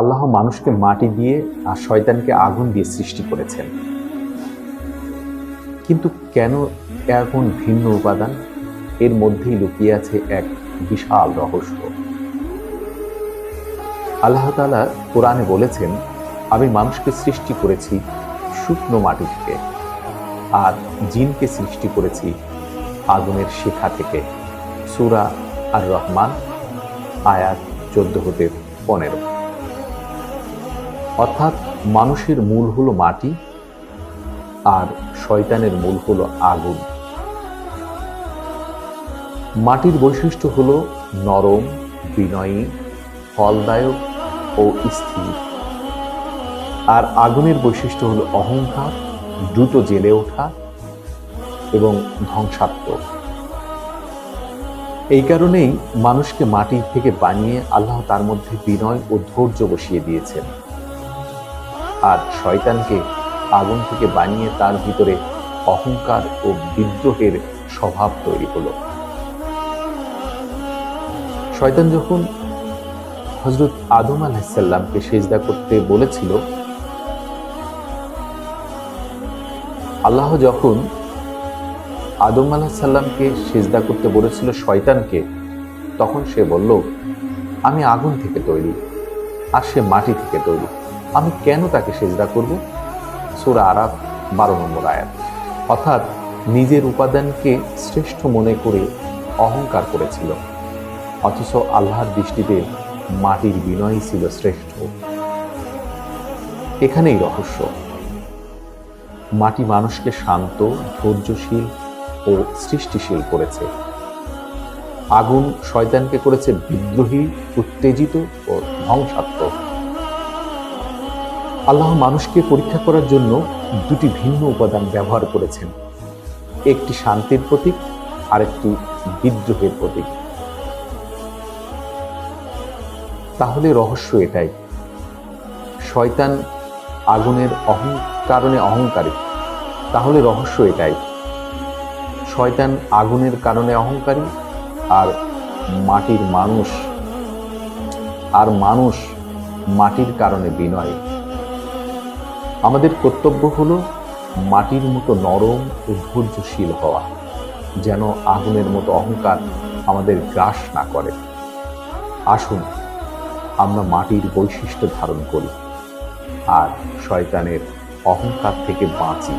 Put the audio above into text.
আল্লাহ মানুষকে মাটি দিয়ে আর শয়তানকে আগুন দিয়ে সৃষ্টি করেছেন। কিন্তু কেন এখন ভিন্ন উপাদান? এর মধ্যেই লুকিয়ে আছে এক বিশাল রহস্য। আল্লাহ তালা কোরআনে বলেছেন, আমি মানুষকে সৃষ্টি করেছি শুকনো মাটি থেকে আর জিনকে সৃষ্টি করেছি আগুনের শিখা থেকে। সুরা আর রহমান আয়াত চোদ্দ হতে পনেরো। অর্থাৎ মানুষের মূল হলো মাটি আর শয়তানের মূল হলো আগুন। মাটির বৈশিষ্ট্য হল নরম, বিনয়ী, ফলদায়ক ও স্থির। আর আগুনের বৈশিষ্ট্য হল অহংকার, দ্রুত জেলে ওঠা এবং ধ্বংসাত্মক। এই কারণেই মানুষকে মাটি থেকে বানিয়ে আল্লাহ তার মধ্যে বিনয় ও ধৈর্য বসিয়ে দিয়েছেন। আর শয়তানকে আগুন থেকে বানিয়ে তার ভিতরে অহংকার ও বিদ্রোহের স্বভাব তৈরি হলো। শয়তান যখন হজরত আদম আলাহিসাল্লামকে সেজদা করতে বলেছিল, আল্লাহ যখন আদম আলাহিসাল্লামকে সেজদা করতে বলেছিল শয়তানকে, তখন সে বলল, আমি আগুন থেকে তৈরি, আর সে মাটি থেকে তৈরি। আমি কেন তাকে সেজদা করব? সুরা আরাফ বারো নম্বর আয়াত। অর্থাৎ নিজের উপাদানকে শ্রেষ্ঠ মনে করে অহংকার করেছিল। অথচ আল্লাহর দৃষ্টিতে মাটির বিনয়ই ছিল শ্রেষ্ঠ। এখানেই রহস্য। মাটি মানুষকে শান্ত, ধৈর্যশীল ও সৃষ্টিশীল করেছে। আগুন শয়তানকে করেছে বিদ্রোহী, উত্তেজিত ও ধ্বংসাত্মক। আল্লাহ মানুষকে পরীক্ষা করার জন্য দুটি ভিন্ন উপাদান ব্যবহার করেছেন। একটি শান্তির প্রতীক আর একটি বিদ্রোহের প্রতীক। তাহলে রহস্য এটাই। শয়তান আগুনের অহং, কারণে অহংকারী। তাহলে রহস্য এটাই। শয়তান আগুনের কারণে অহংকারী আর মাটির মানুষ। আর মানুষ মাটির কারণে বিনয়। আমাদের কর্তব্য হল মাটির মতো নরম ও ধৈর্যশীল হওয়া, যেন আগুনের মতো অহংকার আমাদের গ্রাস না করে। আসুন, আমরা মাটির বৈশিষ্ট্য ধারণ করি, আর শয়তানের অহংকার থেকে বাঁচি।